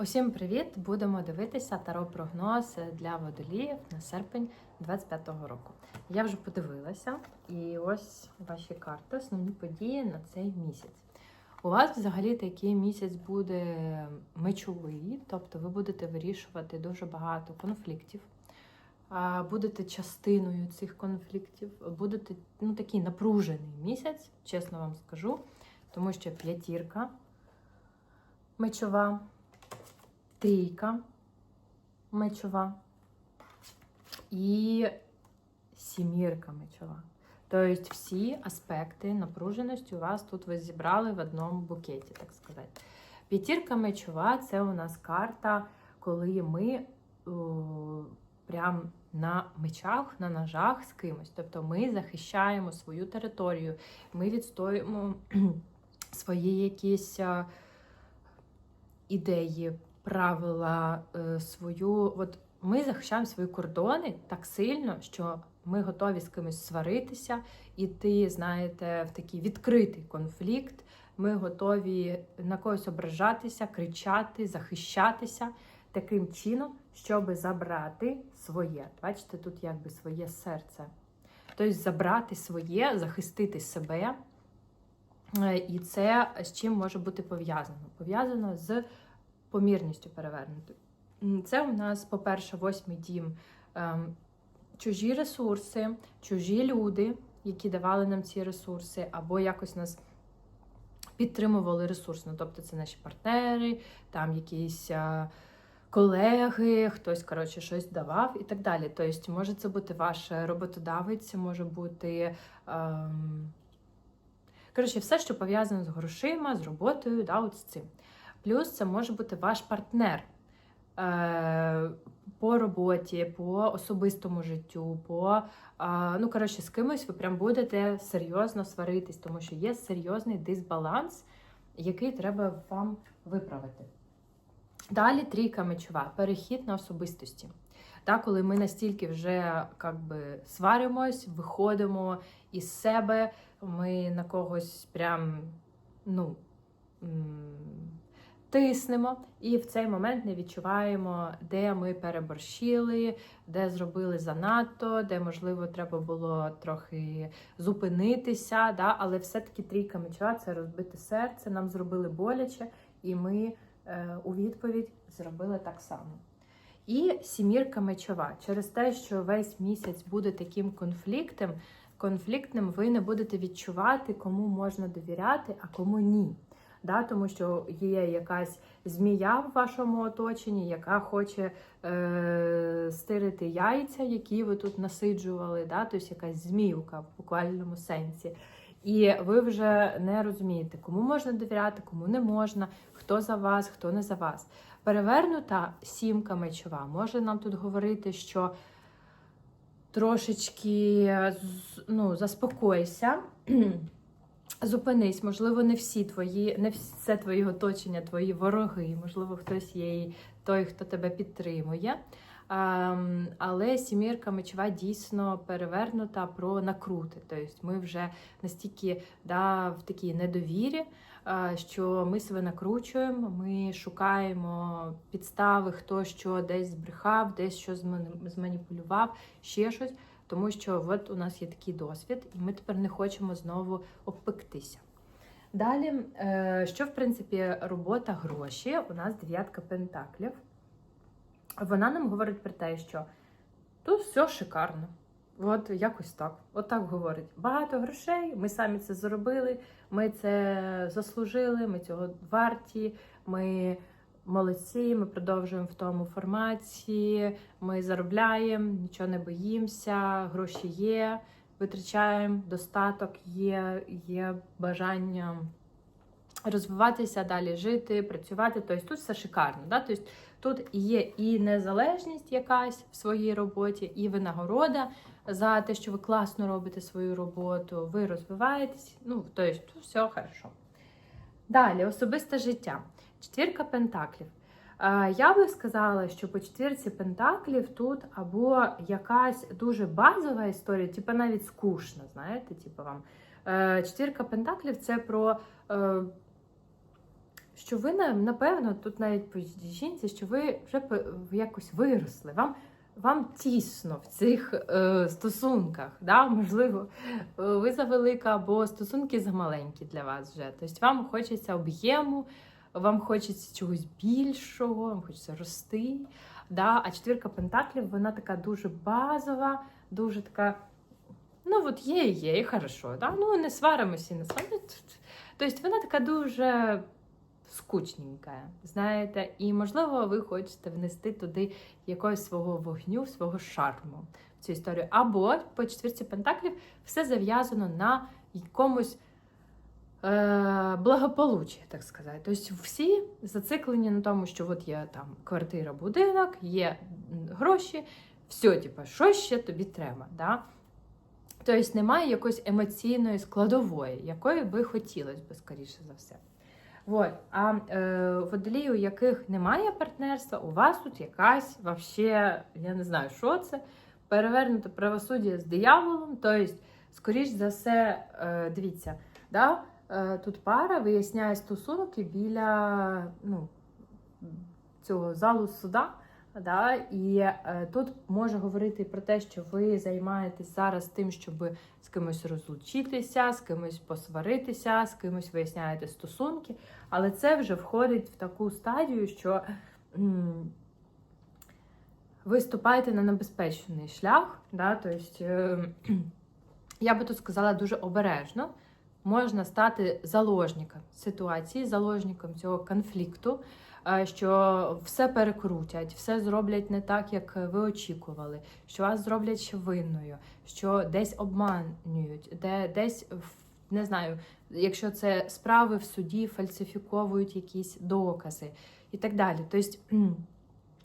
Усім привіт! Будемо дивитися таро-прогноз для водоліїв на серпень 25-го року. Я вже подивилася, і ось ваші карти, основні події на цей місяць. У вас взагалі такий місяць буде мечовий, тобто ви будете вирішувати дуже багато конфліктів, будете частиною цих конфліктів, будете ну, такий напружений місяць, чесно вам скажу, тому що п'ятірка мечова трійка мечова і сімірка мечова. Тобто всі аспекти напруженості у вас тут ви зібрали в одному букеті, так сказати. П'ятірка мечова це у нас карта, коли ми о, прям на мечах, на ножах з кимось. Тобто ми захищаємо свою територію, ми відстоюємо свої якісь ідеї, правила, е, свою. От ми захищаємо свої кордони так сильно, що ми готові з кимось сваритися, іти, знаєте, в такий відкритий конфлікт. Ми готові на когось ображатися, кричати, захищатися таким чином, щоб забрати своє. Бачите, тут якби своє серце. Тобто забрати своє, захистити себе. Е, І це з чим може бути пов'язано? Пов'язано з помірністю перевернутою. М, Це у нас, по-перше, восьмий дім. ем, Чужі ресурси, чужі люди, які давали нам ці ресурси, або якось нас підтримували ресурсно. Тобто це наші партнери, там якісь а, колеги, хтось, коротше, щось давав і так далі. Тобто, може це бути ваш роботодавець, може бути. Ем... Коротше, все, що пов'язано з грошима, з роботою, да, от з цим. Плюс це може бути ваш партнер е, по роботі, по особистому життю, по ну коротше, з кимось ви прям будете серйозно сваритись, тому що є серйозний дисбаланс, який треба вам виправити. Далі трійка мечова, перехід на особистості. Так, коли ми настільки вже как би, сваримось, виходимо із себе, ми на когось прям ну, тиснемо, і в цей момент не відчуваємо, де ми переборщили, де зробили занадто, де, можливо, треба було трохи зупинитися. Да? Але все-таки трійка мечова це розбите серце, нам зробили боляче, і ми е, у відповідь зробили так само. І сімірка мечова. Через те, що весь місяць буде таким конфліктом, конфліктним, ви не будете відчувати, кому можна довіряти, а кому ні. Да, Тому що є якась змія в вашому оточенні, яка хоче е, стирити яйця, які ви тут насиджували, да, тобто якась зміюка в буквальному сенсі. І ви вже не розумієте, кому можна довіряти, кому не можна, хто за вас, хто не за вас. Перевернута сімка мечова може нам тут говорити, що трошечки ну, заспокойся. Зупинись, можливо, не всі твої, не все твої оточення, твої вороги, можливо, хтось є і той, хто тебе підтримує. Ем, але сімірка мечова дійсно перевернута про накрути. Тобто ми вже настільки да, в такій недовірі, е, що ми себе накручуємо, ми шукаємо підстави, хто що десь збрехав, десь що зманіпулював, ще щось. Тому що от у нас є такий досвід, і ми тепер не хочемо знову обпектися. Далі, е, що в принципі робота гроші, у нас дев'ятка пентаклів. Вона нам говорить про те, що тут все шикарно. От якось так. От так говорить. Багато грошей, ми самі це зробили, ми це заслужили, ми цього варті, ми молодці, ми продовжуємо в тому форматі, ми заробляємо, нічого не боїмося, гроші є, витрачаємо, достаток є, є бажання розвиватися, далі жити, працювати. Тобто тут все шикарно. Да? Тобто тут є і незалежність якась в своїй роботі, і винагорода за те, що ви класно робите свою роботу, ви розвиваєтесь. Ну, тобто все хорошо. Далі, особисте життя. Четвірка пентаклів. Е, Я би сказала, що по четвірці пентаклів тут або якась дуже базова історія, типу навіть скучна, знаєте, типу вам. Е, Четвірка пентаклів це про е, що ви напевно тут навіть по жінці, що ви вже якось виросли. Вам вам тісно в цих стосунках. Да? Можливо, ви завелика або стосунки замаленькі для вас вже. Тобто вам хочеться об'єму, вам хочеться чогось більшого, вам хочеться рости. Да? А четвірка пентаклів вона така дуже базова, дуже така. Ну, от є, і є, і хорошо. Да? Ну, не сваримося, не сваримося. Тобто вона така дуже скучненька, знаєте, і можливо, ви хочете внести туди якогось свого вогню, свого шарму в цю історію. Або по четвірці пентаклів все зав'язано на якомусь е, благополуччі, так сказати. Тобто всі зациклені на тому, що от є там квартира, будинок, є гроші, все, типу, що ще тобі треба. Да? Тобто немає якоїсь емоційної складової, якої би хотілося би, скоріше за все. Вот. А е, водолії, у яких немає партнерства, у вас тут якась вообще, я не знаю, що це, перевернуте правосуддя з дияволом. Тобто, скоріш за все, е, дивіться, да? Е, тут пара виясняє стосунки біля ну, цього залу суда. Да? І е, тут може говорити про те, що ви займаєтесь зараз тим, щоб з кимось розлучитися, з кимось посваритися, з кимось виясняєте стосунки. Але це вже входить в таку стадію, що м, ви ступаєте на небезпечний шлях. Да? Тобто, е, я би тут сказала дуже обережно. Можна стати заложником ситуації, заложником цього конфлікту, е, що все перекрутять, все зроблять не так, як ви очікували, що вас зроблять ще винною, що десь обманюють, де десь не знаю, якщо це справи в суді, фальсифіковують якісь докази і так далі. Тобто,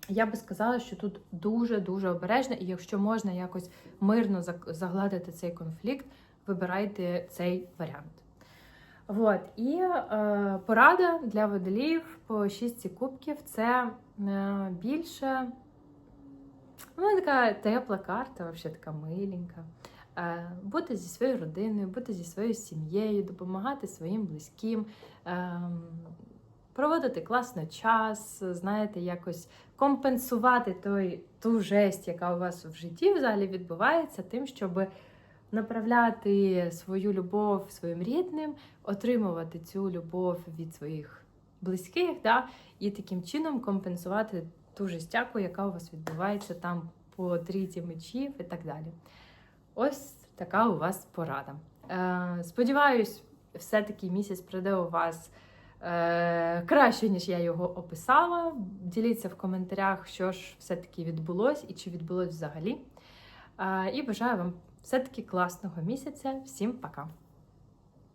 я би сказала, що тут дуже-дуже обережно, і якщо можна якось мирно загладити цей конфлікт, вибирайте цей варіант. Вот. І е, порада для водоліїв по шістці кубків це е, більше. Вона така тепла карта, взагалі така миленька. Е, бути зі своєю родиною, бути зі своєю сім'єю, допомагати своїм близьким, ем, проводити класно час, знаєте, якось компенсувати той, ту жесть, яка у вас в житті взагалі відбувається, тим, щоб направляти свою любов своїм рідним, отримувати цю любов від своїх близьких, да, і таким чином компенсувати ту жестяку, яка у вас відбувається там по трійці мечів і так далі. Ось така у вас порада. Е, сподіваюсь, все-таки місяць прийде у вас е, краще, ніж я його описала. Діліться в коментарях, що ж все-таки відбулось і чи відбулось взагалі. Е, і бажаю вам все-таки класного місяця. Всім пока!